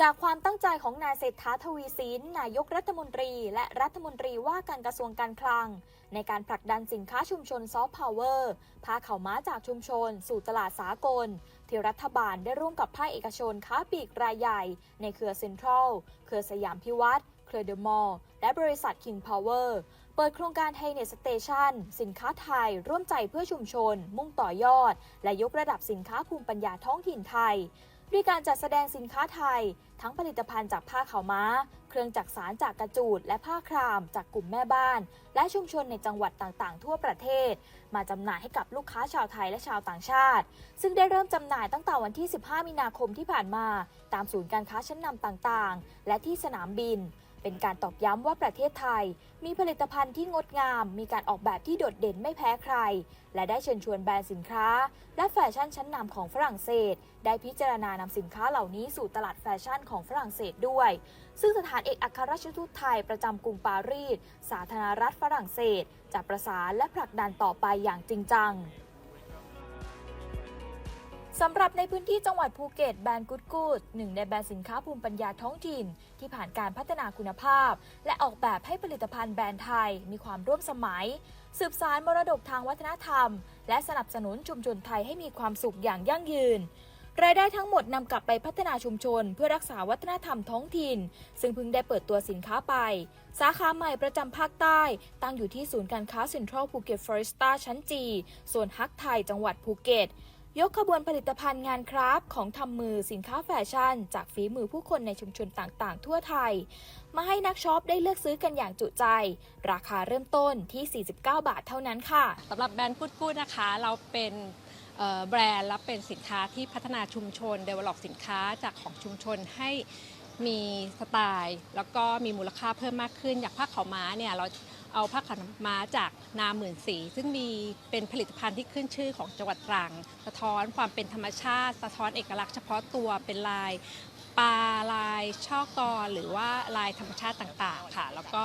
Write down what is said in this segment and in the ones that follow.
จากความตั้งใจของนายเศรษฐาทวีสินนายกรัฐมนตรี และรัฐมนตรีว่าการกระทรวงการคลัง ในการผลักดันสินค้าชุมชนซอฟต์พาวเวอร์พาเข่าม้าจากชุมชน สู่ตลาดสากล ที่รัฐบาลได้ร่วมกับภาคเอกชนค้าปลีกรายใหญ่ ในเครือเซ็นทรัล เครือสยามพิวัตร เครือเดอะมอลและบริษัท King Power เปิดโครงการไทยเน็ตสเตชันสินค้าไทย ร่วมใจเพื่อชุมชน มุ่งต่อยอด และยกระดับสินค้าภูมิปัญญาท้องถิ่นไทย ด้วยการจัดแสดงสินค้าไทย ทั้งผลิตภัณฑ์จากผ้าขาวม้า เครื่องจักสารจากกระจูด และผ้าคราม จากกลุ่มแม่บ้าน และชุมชนในจังหวัดต่างๆ ทั่วประเทศ มาจำหน่ายให้กับลูกค้าชาวไทยและชาวต่างชาติ ซึ่งได้เริ่มจำหน่ายตั้งแต่วันที่ 15 มีนาคมที่ผ่านมา ตามศูนย์การค้าชั้นนำต่างๆ และที่สนามบิน เป็นการตอกย้ำว่าประเทศไทย มีผลิตภัณฑ์ที่งดงาม มีการออกแบบที่โดดเด่นไม่แพ้ใคร และได้เชิญชวนแบรนด์สินค้า และแฟชั่นชั้นนำของฝรั่งเศส ได้พิจารณานำสินค้าเหล่านี้สู่ตลาดแฟชั่นของฝรั่งเศสด้วย ซึ่งสถานเอกอัครราชทูตไทยประจำกรุงปารีส สาธารณรัฐฝรั่งเศส จะประสานและผลักดันต่อไปอย่างจริงจัง สำหรับในพื้นที่จังหวัดภูเก็ตแบรนด์กูดกูดหนึ่งในแบรนด์สินค้าภูมิปัญญาท้องถิ่น ที่ผ่านการพัฒนาคุณภาพ และออกแบบให้ผลิตภัณฑ์แบรนด์ไทย มีความร่วมสมัย สืบสารมรดกทางวัฒนธรรม และสนับสนุนชุมชนไทยให้มีความสุขอย่างยั่งยืนรายได้ทั้งหมดนำกลับไปพัฒนาชุมชน เพื่อรักษาวัฒนธรรมท้องถิ่น ซึ่งเพิ่งได้เปิดตัวสินค้าไป สาขาใหม่ประจำภาคใต้ ตั้งอยู่ที่ศูนย์การค้าเซ็นทรัลภูเก็ตฟอเรสต้าชั้นจีส่วนฮักไทยจังหวัดภูเก็ต ยกขบวนผลิตภัณฑ์งานคราฟของทำมือสินค้าแฟชั่น จากฝีมือผู้คนในชุมชนต่างๆ ทั่วไทย มาให้นักช็อปได้เลือกซื้อกันอย่างจุใจ ราคาเริ่มต้นที่ 49 บาทเท่านั้นค่ะสำหรับแบรนด์กูดกูดนะคะ เราเป็นแบรนด์และเป็นสินค้าที่พัฒนาชุมชน develop สินค้าจากของชุมชนให้มีสไตล์ แล้วก็มีมูลค่าเพิ่มมากขึ้น อย่างผ้าขาวม้าเนี่ยเรา เอาผ้าขาวม้าจากนาหมื่นสี ซึ่งมีเป็นผลิตภัณฑ์ที่ขึ้นชื่อของจังหวัดตรัง สะท้อนความเป็นธรรมชาติ สะท้อนเอกลักษณ์เฉพาะตัวเป็นลายปลาลายช่อกอหรือว่าลายธรรมชาติต่าง ๆ ค่ะ แล้วก็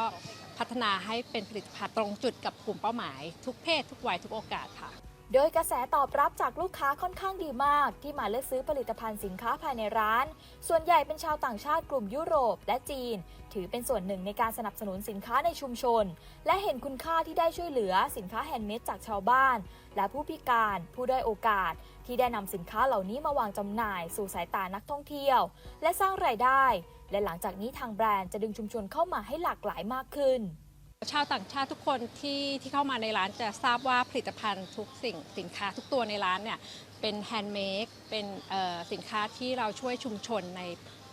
พัฒนาให้เป็นผลิตภัณฑ์ตรงจุดกับกลุ่มเป้าหมาย ทุกเพศ ทุกวัยทุกโอกาสค่ะ โดยกระแสตอบรับจากลูกค้าค่อนข้างดีมาก ที่มาเลือกซื้อผลิตภัณฑ์สินค้าภายในร้าน ส่วนใหญ่เป็นชาวต่างชาติกลุ่มยุโรปและจีน ถือเป็นส่วนหนึ่งในการสนับสนุนสินค้าในชุมชน และเห็นคุณค่าที่ได้ช่วยเหลือสินค้าแฮนด์เมดจากชาวบ้าน และผู้พิการ ผู้ด้อยโอกาส ที่ได้นำสินค้าเหล่านี้มาวางจำหน่าย สู่สายตานักท่องเที่ยว และสร้างรายได้ และหลังจากนี้ทางแบรนด์จะดึงชุมชนเข้ามาให้หลากหลายมากขึ้น ชาวต่างชาติทุกคนที่ที่เข้ามาในร้านจะทราบว่าผลิตภัณฑ์ทุกสิ่งสินค้าทุกตัวในร้านเนี่ยเป็นแฮนด์เมดเป็นสินค้าที่เราช่วยชุมชนใน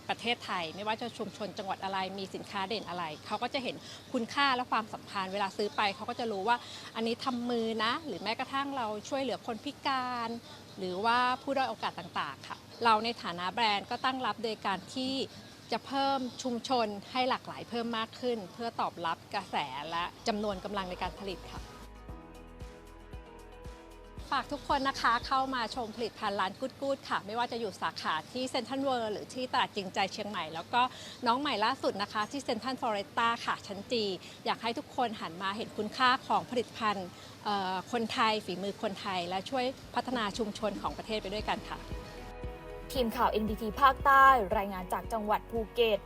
ประเทศไทย ไม่ว่าจะชุมชนจังหวัดอะไรมีสินค้าเด่นอะไร เขาก็จะเห็นคุณค่าและความสัมพันธ์เวลาซื้อไป เขาก็จะรู้ว่าอันนี้ทำมือนะ หรือแม้กระทั่งเราช่วยเหลือคนพิการ หรือว่าผู้ด้อยโอกาสต่าง ๆ ค่ะ เราในฐานะแบรนด์ก็ตั้งรับโดยการที่ จะเพิ่มชุมชนให้หลากหลายเพิ่มมากขึ้น เพื่อตอบรับกระแสและจำนวนกำลังในการผลิตค่ะ ฝากทุกคนนะคะเข้ามาชมผลิตภัณฑ์ร้านกูดกูดค่ะ ไม่ว่าจะอยู่สาขาที่เซ็นทรัลเวิร์หรือที่ตลาดจริงใจเชียงใหม่ แล้วก็น้องใหม่ล่าสุดนะคะ ที่เซ็นทรัลฟอเรสต้าค่ะชั้นจี อยากให้ทุกคนหันมาเห็นคุณค่าของผลิตภัณฑ์คนไทยฝีมือคนไทย และช่วยพัฒนาชุมชนของประเทศไปด้วยกันค่ะ ทีมข่าว NBT ภาคใต้ รายงานจากจังหวัดภูเก็ต